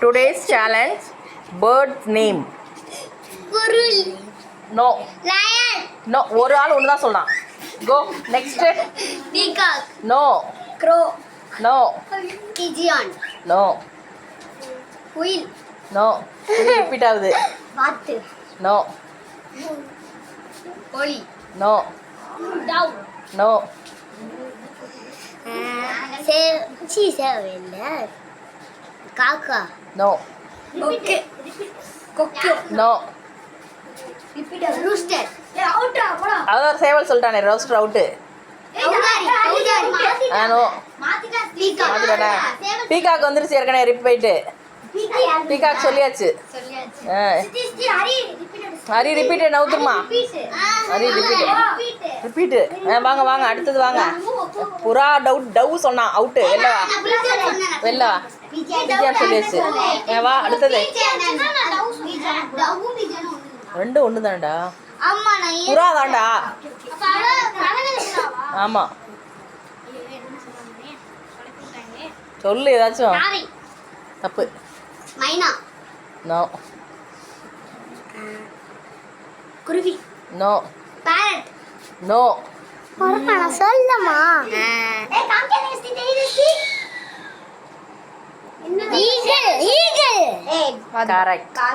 Today's challenge bird name குருவி no lion no ஒரு ஆள் ஒன்று தான் சொல்கிறான் go next peacock no crow no pigeon no குயில் நோ ரிப்பீட் ஆகுது. வாத்து நோ கோழி நோ டவ் நோ சே சி சேவையில் காக்கா. நோ கொக்கு. கொக்கு. நோ ரூஸ்டர் அவுட்டா போடா. அதான் ஒரு சேவல் சொல்லிட்டானே ரோஸ்டர் அவுட்டு கௌதாரி கௌதாரி ஆ நோ மாத்திட்டா பீகாக் வந்துருச்சு ஏற்கனவே ரிப்பீட்டு பீகாக் சொல்லியாச்சு. ஹரி ஹரி ரிப்பீட்டு நவுத்துமா? ஹரி ரிப்பீட்டு ரிப்பீட்டு வாங்க வாங்க அடுத்தது வாங்க. புறா டவுட் டவ் சொன்னான் அவுட்டு வெளில வா வெளில வா சொல்லியாச்சு ஆ வா அடுத்தது ரெண்டு ஒன்று தான்டா புறா தான்டா ஆமாம் சொல்லு ஏதாச்சும் நாரை தப்பு மைனா நோ குருவி நோ பேரட் நோ சொல்லமா കറക്റ്റ്